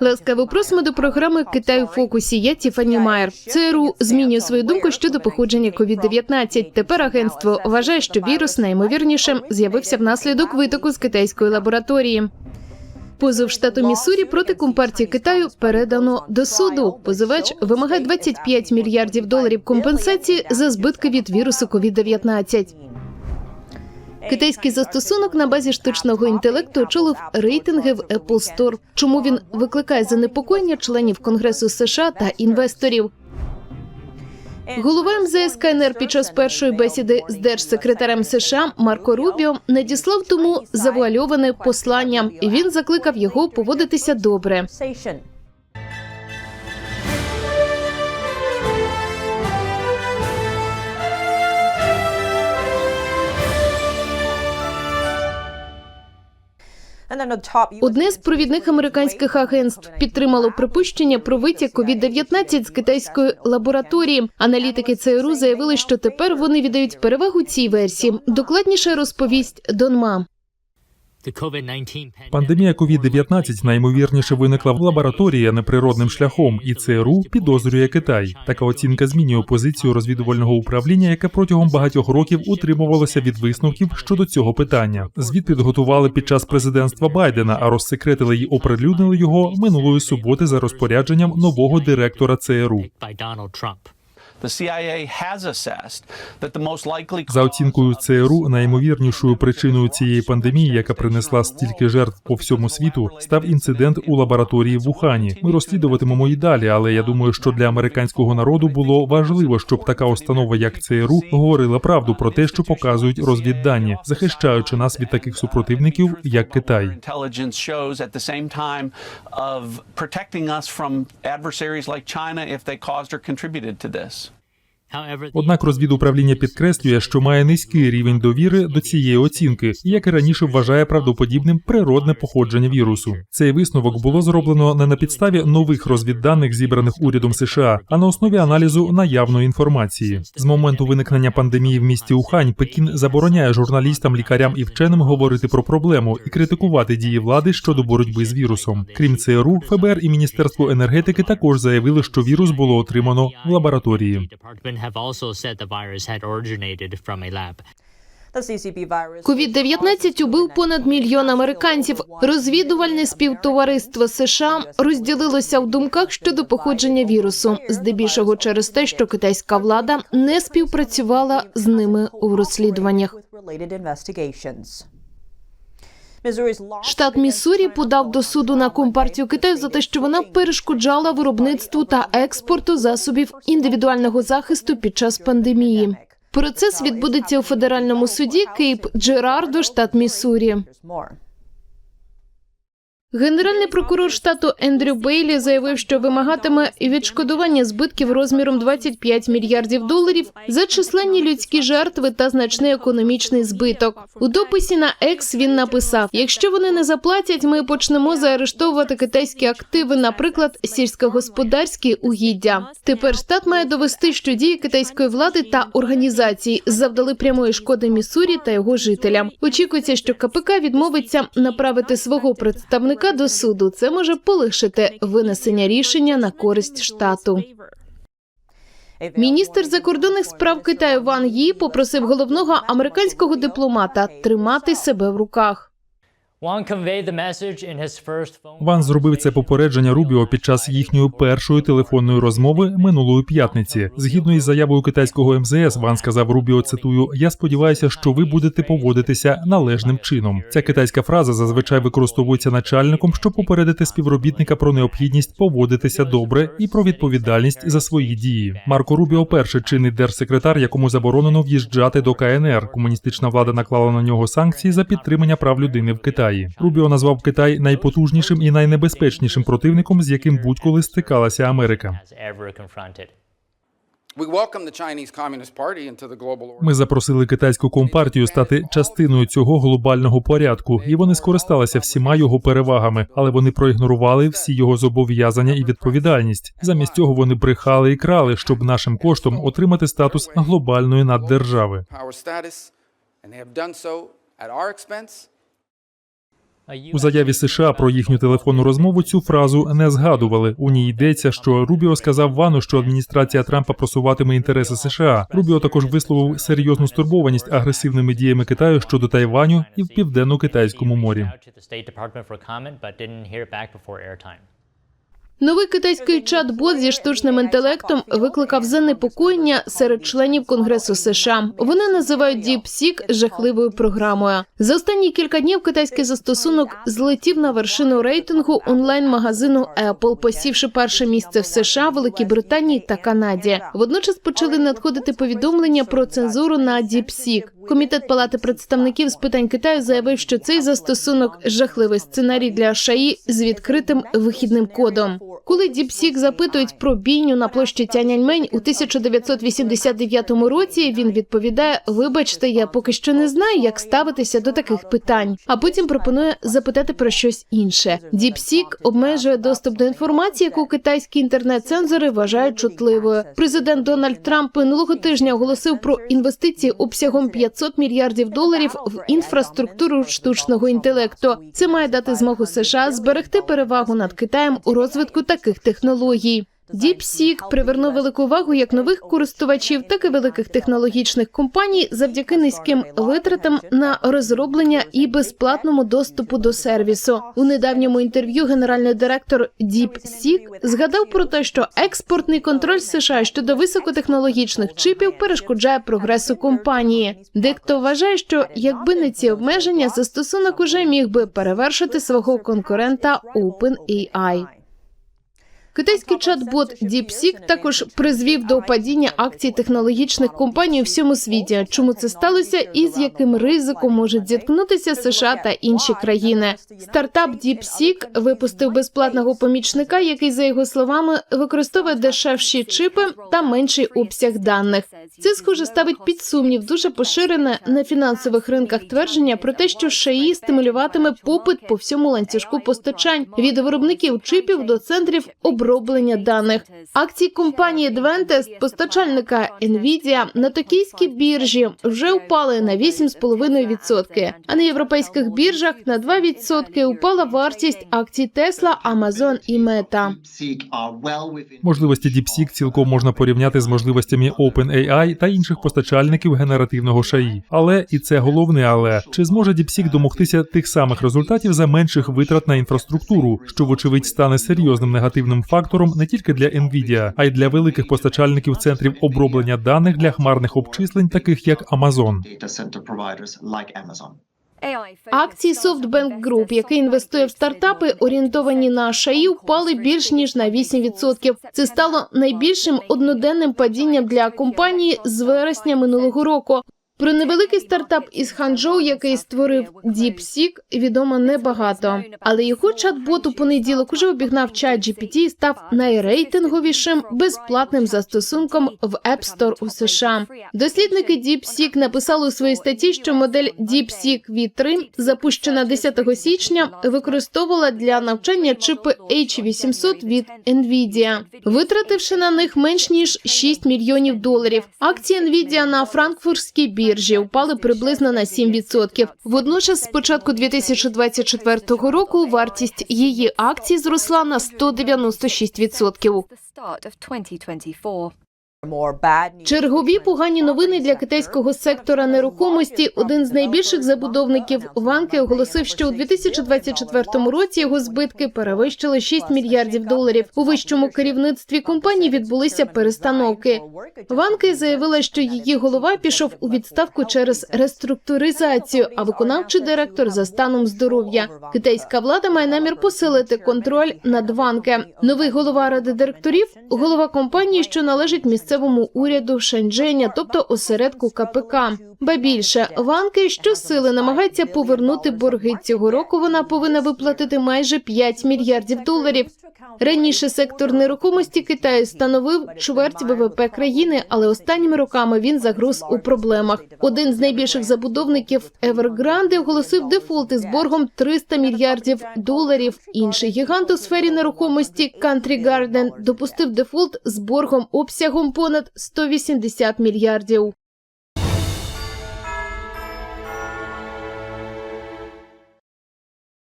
Ласкаво просимо до програми Китай у фокусі. Я Тіфані Майер. ЦРУ змінює свою думку щодо походження COVID-19. Тепер агентство вважає, що вірус найімовірніше з'явився внаслідок витоку з китайської лабораторії. Позов штату Міссурі проти компартії Китаю передано до суду. Позивач вимагає 25 мільярдів доларів компенсації за збитки від вірусу COVID-19. Китайський застосунок на базі штучного інтелекту очолив рейтинги в Apple Store. Чому він викликає занепокоєння членів Конгресу США та інвесторів? Голова МЗС КНР під час першої бесіди з держсекретарем США Марко Рубіо надіслав тому завуальоване послання. Він закликав його поводитися добре. Одне з провідних американських агентств підтримало припущення про витік COVID-19 з китайської лабораторії. Аналітики ЦРУ заявили, що тепер вони віддають перевагу цій версії. Докладніше розповість Донма. Пандемія COVID-19 найімовірніше виникла в лабораторії а не природним шляхом, і ЦРУ підозрює Китай. Така оцінка змінює позицію розвідувального управління, яке протягом багатьох років утримувалося від висновків щодо цього питання. Звіт підготували під час президентства Байдена, а розсекретили й оприлюднили його минулої суботи за розпорядженням нового директора ЦРУ. За оцінкою ЦРУ, найімовірнішою причиною цієї пандемії, яка принесла стільки жертв по всьому світу, став інцидент у лабораторії в Ухані. Ми розслідуватимемо і далі, але я думаю, що для американського народу було важливо, щоб така установа, як ЦРУ, говорила правду про те, що показують розвіддані, захищаючи нас від таких супротивників, як Китай. intelligence shows at the of protecting us from adversaries like China if they caused or contributed to this. Однак розвідуправління підкреслює, що має низький рівень довіри до цієї оцінки, як і раніше вважає правдоподібним природне походження вірусу. Цей висновок було зроблено не на підставі нових розвідданих, зібраних урядом США, а на основі аналізу наявної інформації. З моменту виникнення пандемії в місті Ухань Пекін забороняє журналістам, лікарям і вченим говорити про проблему і критикувати дії влади щодо боротьби з вірусом. Крім ЦРУ, ФБР і Міністерство енергетики також заявили, що вірус було отримано в лабораторії. Have also said the virus had originated from a lab. The CCP virus. COVID-19 убив понад мільйон американців. Розвідувальне співтовариство США розділилося в думках щодо походження вірусу, здебільшого через те, що китайська влада не співпрацювала з ними у розслідуваннях. Штат Міссурі подав до суду на компартію Китаю за те, що вона перешкоджала виробництву та експорту засобів індивідуального захисту під час пандемії. Процес відбудеться у федеральному суді Кейп Джерардо, штат Міссурі. Генеральний прокурор штату Ендрю Бейлі заявив, що вимагатиме відшкодування збитків розміром 25 мільярдів доларів за численні людські жертви та значний економічний збиток. У дописі на Екс він написав: якщо вони не заплатять, ми почнемо заарештовувати китайські активи, наприклад, сільськогосподарські угіддя. Тепер штат має довести, що дії китайської влади та організацій завдали прямої шкоди Міссурі та його жителям. Очікується, що КПК відмовиться направити свого представника до суду. Це може полегшити винесення рішення на користь штату. Міністр закордонних справ Китаю Ван Ї попросив головного американського дипломата тримати себе в руках. Ван зробив це попередження Рубіо під час їхньої першої телефонної розмови минулої п'ятниці. Згідно із заявою китайського МЗС, Ван сказав Рубіо, цитую: Я сподіваюся, що ви будете поводитися належним чином. Ця китайська фраза зазвичай використовується начальником, щоб попередити співробітника про необхідність поводитися добре і про відповідальність за свої дії. Марко Рубіо, перший чинний держсекретар, якому заборонено в'їжджати до КНР. Комуністична влада наклала на нього санкції за підтримання прав людини в Китаї. Рубіо назвав Китай найпотужнішим і найнебезпечнішим противником, з яким будь-коли стикалася Америка. Ми запросили китайську компартію стати частиною цього глобального порядку, і вони скористалися всіма його перевагами, але вони проігнорували всі його зобов'язання і відповідальність. Замість цього вони брехали і крали, щоб нашим коштом отримати статус глобальної наддержави. У заяві США про їхню телефонну розмову цю фразу не згадували. У ній йдеться, що Рубіо сказав Вану, що адміністрація Трампа просуватиме інтереси США. Рубіо також висловив серйозну стурбованість агресивними діями Китаю щодо Тайваню і в південно-китайському морі. Новий китайський чат-бот зі штучним інтелектом викликав занепокоєння серед членів Конгресу США. Вони називають DeepSeek жахливою програмою. За останні кілька днів китайський застосунок злетів на вершину рейтингу онлайн-магазину Apple, посівши перше місце в США, Великій Британії та Канаді. Водночас почали надходити повідомлення про цензуру на DeepSeek. Комітет Палати представників з питань Китаю заявив, що цей застосунок жахливий сценарій для ШАІ з відкритим вихідним кодом. Коли DeepSeek запитують про бійню на площі Тяньаньмень у 1989 році, він відповідає: Вибачте, я поки що не знаю, як ставитися до таких питань. А потім пропонує запитати про щось інше. DeepSeek обмежує доступ до інформації, яку китайські інтернет-цензори вважають чутливою. Президент Дональд Трамп минулого тижня оголосив про інвестиції обсягом 500 мільярдів доларів в інфраструктуру штучного інтелекту. Це має дати змогу США зберегти перевагу над Китаєм у розвитку таких технологій. DeepSeek привернув велику увагу як нових користувачів, так і великих технологічних компаній завдяки низьким витратам на розроблення і безплатному доступу до сервісу. У недавньому інтерв'ю генеральний директор DeepSeek згадав про те, що експортний контроль США щодо високотехнологічних чипів перешкоджає прогресу компанії. Дехто вважає, що якби не ці обмеження, застосунок уже міг би перевершити свого конкурента OpenAI. Китайський чат-бот DeepSeek також призвів до падіння акцій технологічних компаній у всьому світі. Чому це сталося і з яким ризиком можуть зіткнутися США та інші країни? Стартап DeepSeek випустив безплатного помічника, який, за його словами, використовує дешевші чипи та менший обсяг даних. Це схоже ставить під сумнів дуже поширене на фінансових ринках твердження про те, що ШАІ стимулюватиме попит по всьому ланцюжку постачань від виробників чипів до центрів оброблення даних. Акції компанії Advantest, постачальника Nvidia, на токійській біржі вже впали на 8,5%, а на європейських біржах на 2% упала вартість акцій Tesla, Amazon і Meta. Можливості DeepSeek цілком можна порівняти з можливостями OpenAI та інших постачальників генеративного ШАІ. Але і це головне, але чи зможе DeepSeek домогтися тих самих результатів за менших витрат на інфраструктуру, що вочевидь стане серйозним негативним фактором не тільки для Nvidia, а й для великих постачальників центрів оброблення даних для хмарних обчислень, таких як Amazon. Акції SoftBank Group, який інвестує в стартапи, орієнтовані на ШАІ, впали більш ніж на 8%. Це стало найбільшим одноденним падінням для компанії з вересня минулого року. Про невеликий стартап із Ханчжоу, який створив DeepSeek, відомо небагато. Але його чат-бот у понеділок уже обігнав чат GPT і став найрейтинговішим безплатним застосунком в App Store у США. Дослідники DeepSeek написали у своїй статті, що модель DeepSeek V3, запущена 10 січня, використовувала для навчання чипи H800 від Nvidia, витративши на них менш ніж 6 мільйонів доларів. Акції Nvidia на франкфуртській біржі впали приблизно на 7%. Водночас, з початку 2024 року, вартість її акцій зросла на 196%. Чергові погані новини для китайського сектора нерухомості. Один з найбільших забудовників Ванки оголосив, що у 2024 році його збитки перевищили 6 мільярдів доларів. У вищому керівництві компанії відбулися перестановки. Ванки заявила, що її голова пішов у відставку через реструктуризацію, а виконавчий директор за станом здоров'я. Китайська влада має намір посилити контроль над Ванке. Новий голова ради директорів, голова компанії, що належить місцевому уряду Шендженя, тобто осередку КПК. Ба більше Ванки щосили намагається повернути борги цього року. Вона повинна виплатити майже 5 мільярдів доларів. Раніше сектор нерухомості Китаю становив чверть ВВП країни, але останніми роками він загруз у проблемах. Один з найбільших забудовників Evergrande оголосив дефолт із боргом 300 мільярдів доларів. Інший гігант у сфері нерухомості Country Garden допустив дефолт з боргом обсягом понад 180 мільярдів.